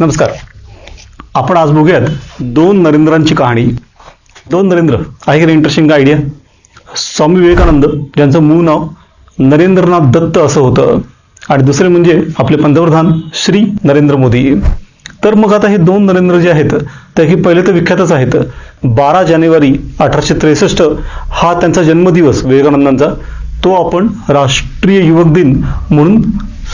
नमस्कार. आपण आज बघूयात दोन नरेंद्रांची कहाणी. दोन नरेंद्र आहे की इंटरेस्टिंग आयडिया स्वामी विवेकानंद ज्यांचं मूळ नाव नरेंद्रनाथ दत्त असं होतं. आणि दुसरे म्हणजे आपले पंतप्रधान श्री नरेंद्र मोदी. तर मग आता हे दोन नरेंद्र जे आहेत ते हे पहिले तर विख्यातच आहेत. बारा जानेवारी अठराशे त्रेसष्ट हा त्यांचा जन्मदिवस विवेकानंदांचा. तो आपण राष्ट्रीय युवक दिन म्हणून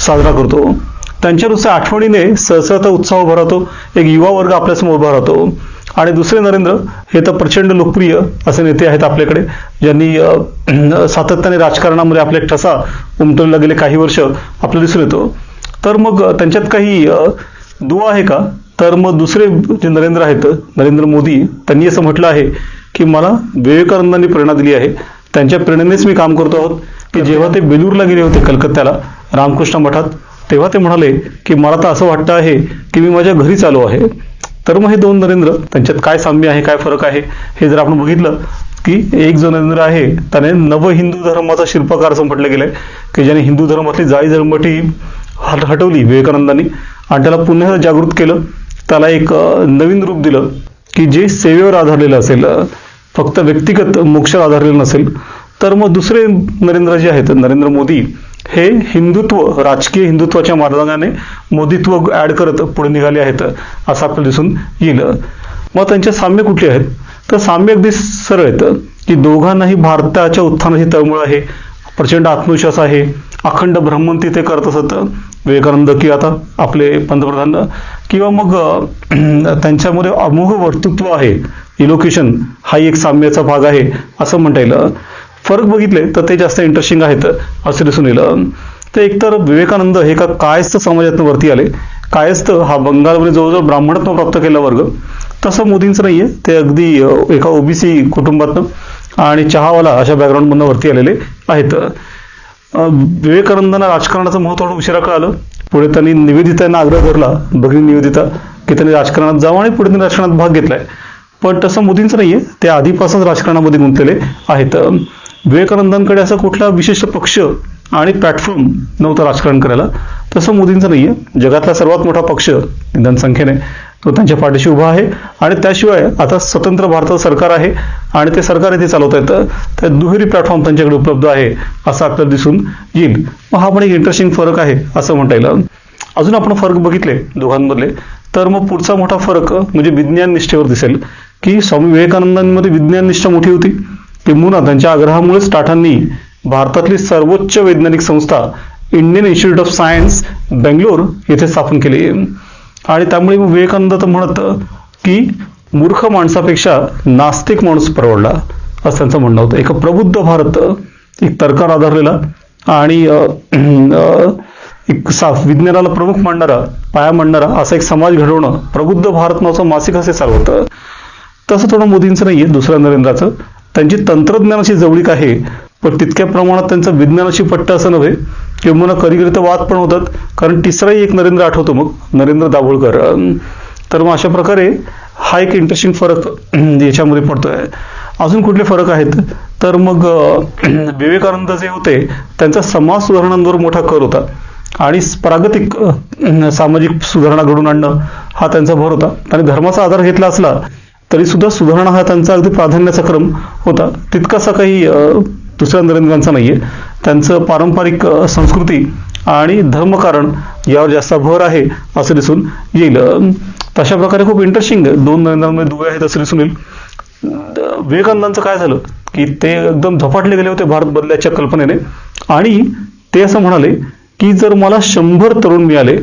साजरा करतो. त्यांच्यानुसार आठवणीने सळसळता उत्साह उभा राहतो एक युवा वर्ग आपल्यासमोर उभा राहतो. आणि दुसरे नरेंद्र हे तर प्रचंड लोकप्रिय असे नेते आहेत आपल्याकडे ज्यांनी सातत्याने राजकारणामध्ये आपले ठसा उमटवला गेले काही वर्ष आपल्याला दिसून येतो. तर मग त्यांच्यात काही दुवा आहे का? तर मग दुसरे जे नरेंद्र आहेत नरेंद्र मोदी त्यांनी असं म्हटलं आहे की मला विवेकानंदांनी प्रेरणा दिली आहे. त्यांच्या प्रेरणेनेच मी काम करतो आहोत. की जेव्हा ते बेलूरला गेले होते कलकत्त्याला रामकृष्ण मठात तेव्हा ते म्हणाले की मला तर असं वाटतं आहे की मी माझ्या घरी चालू आहे. तर मग हे दोन नरेंद्र त्यांच्यात काय साम्य आहे काय फरक आहे हे जर आपण बघितलं की एक जो नरेंद्र आहे त्याने नव हिंदू धर्माचा शिल्पकार असं म्हटलं गेलंय की ज्याने हिंदू धर्मातली जाळी जळमटी हट हटवली विवेकानंदांनी आणि त्याला पुन्हा जागृत केलं त्याला एक नवीन रूप दिलं की जे सेवेवर आधारलेलं असेल फक्त व्यक्तिगत मोक्षावर आधारलेलं नसेल तर मग दुसरे नरेंद्र जे आहेत नरेंद्र मोदी. हे हिंदुत्व राजकीय हिंदुत्वाच्या मार्गाने मोदीत्व ऍड करत पुढे निघाले आहेत असं आपल्याला दिसून येईल. मग त्यांचे साम्य कुठले आहेत? तर साम्य अगदी सरळ आहेत की दोघांनाही भारताच्या उत्थानाची तळमळ आहे प्रचंड आत्मविश्वास आहे अखंड भ्रमंती ते करत असत. विवेकानंद की आता आपले पंतप्रधान किंवा मग त्यांच्यामध्ये अमोघ वर्तृत्व आहे इलोकेशन हा एक साम्याचा भाग आहे असं म्हणता येईल. फरक बघितले तर ते जास्त इंटरेस्टिंग आहेत असं दिसून येईल. तर एकतर विवेकानंद हे का कायस्थ समाजातून वरती आले. कायस्थ हा बंगालमध्ये जवळजवळ ब्राह्मणत्व प्राप्त केला वर्ग. तसं मोदींचं नाहीये. ते अगदी एका ओबीसी कुटुंबातनं आणि चहावाला अशा बॅकग्राऊंडमधनं वरती आलेले आहेत. विवेकानंदांना राजकारणाचं महत्त्व थोडं उशिरा कळालं. पुढे त्यांनी निवेदितांना आग्रह धरला भगिनी निवेदिता की त्यांनी राजकारणात जावं आणि पुढे त्यांनी राजकारणात भाग घेतलाय. पण तसं मोदींचं नाहीये. ते आधीपासूनच राजकारणामध्ये गुंतलेले आहेत. विवेकानंदांकडे असा कुठला विशिष्ट पक्ष आणि प्लॅटफॉर्म नव्हता राजकारण करायला. तसं मोदींचं नाहीये. जगातला सर्वात मोठा पक्ष निदान संख्येने तो त्यांच्या पाठीशी उभा आहे. आणि त्याशिवाय आता स्वतंत्र भारताचं सरकार आहे आणि ते सरकार इथे चालवता येतं. तर दुहेरी प्लॅटफॉर्म त्यांच्याकडे उपलब्ध आहे असं आपल्याला दिसून येईल. मग हा पण एक इंटरेस्टिंग फरक आहे असं म्हणता येईल. अजून आपण फरक बघितले दोघांमधले. तर मग पुढचा मोठा फरक म्हणजे विज्ञान निष्ठेवर दिसेल की स्वामी विवेकानंदांमध्ये विज्ञान निष्ठा मोठी होती. किंबहुना त्यांच्या आग्रहामुळेच टाटांनी भारतातली सर्वोच्च वैज्ञानिक संस्था Indian institute of science Bangalore येथे स्थापन केली. आणि त्यामुळे विवेकानंद तर म्हणत की मूर्ख माणसापेक्षा नास्तिक माणूस परवडला असं त्यांचं म्हणणं होतं. एक प्रबुद्ध भारत एक तर्कार आधारलेला आणि एक सा विज्ञानाला प्रमुख मांडणारा पाया मांडणारा असा एक समाज घडवणं प्रबुद्ध भारत नावाचं मासिक असे चालवतं. तसं थोडं मोदींचं नाहीये दुसऱ्या नरेंद्राचं. त्यांची तंत्रज्ञानाशी जवळीक आहे पण तितक्या प्रमाणात त्यांचं विज्ञानाशी पट्ट असं नव्हे किंवा कधी कधी तर वाद पण होतात. कारण तिसराही एक नरेंद्र आठवतो मग नरेंद्र दाभोळकर. तर मग अशा प्रकारे हा एक इंटरेस्टिंग फरक याच्यामध्ये पडतोय. अजून कुठले फरक आहेत? तर मग विवेकानंद जे होते त्यांचा समाज सुधारणांवर मोठा कर होता. आणि प्रागतिक सामाजिक सुधारणा घडून आणणं हा त्यांचा भर होता. आणि धर्माचा आधार घेतला असला तरी सुद्धा सुधारणा हा त्यांचा अगदी प्राधान्याचा क्रम होता. तितकासा काही दुसऱ्या नरेंद्रांचा नाहीये. त्यांचं पारंपरिक संस्कृती आणि धर्मकारण यावर जास्त भर आहे असं दिसून येईल. तशा प्रकारे खूप इंटरेस्टिंग दोन नरेंद्रांमध्ये दुवे आहेत असं दिसून येईल. विवेकानंदांचं काय झालं? की ते एकदम झपाटले गेले होते भारत बदलाच्या कल्पनेने. आणि ते असं म्हणाले की जर मला शंभर तरुण मिळाले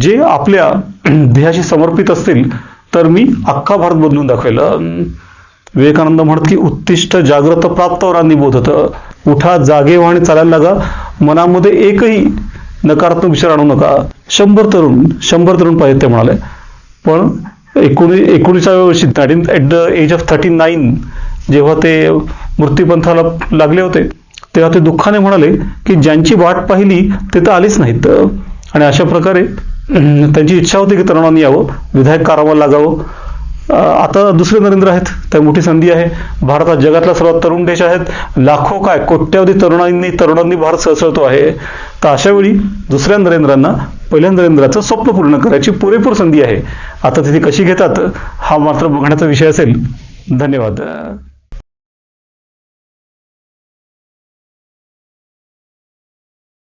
जे आपल्या ध्येयाशी समर्पित असतील तर मी अख्खा भारत बदलून दाखवेल विवेकानंद म्हणत की उत्तिष्ठ जाग्रत प्राप्तवरांनी होतं उठा जागे आणि चालायला लागा. मनामध्ये एकही नकारात्मक विचार आणू नका. शंभर तरुण शंभर तरुण पाहिजे ते म्हणाले. पण एकोणी एकोणीसाव्या वर्षी nineteen at the age of thirty nine जेव्हा ते मृत्यूपंथाला लागले होते तेव्हा ते दुःखाने म्हणाले की ज्यांची वाट पाहिली ते तर आलीच नाहीत. आणि अशा प्रकारे त्यांची इच्छा होती की तरुणांनी यावं. विधायक कारावाला लागावं आता दुसरे नरेंद्र आहेत. त्या मोठी संधी आहे. भारत हा जगातला सर्वात तरुण देश आहेत. लाखो काय कोट्यावधी तरुणांनी तरुणांनी भारत सळसळतो आहे. तर अशा वेळी दुसऱ्या नरेंद्रांना पहिल्या नरेंद्राचं स्वप्न पूर्ण करायची पुरेपूर संधी आहे. आता तिथे कशी घेतात हा मात्र बघण्याचा विषय असेल. धन्यवाद.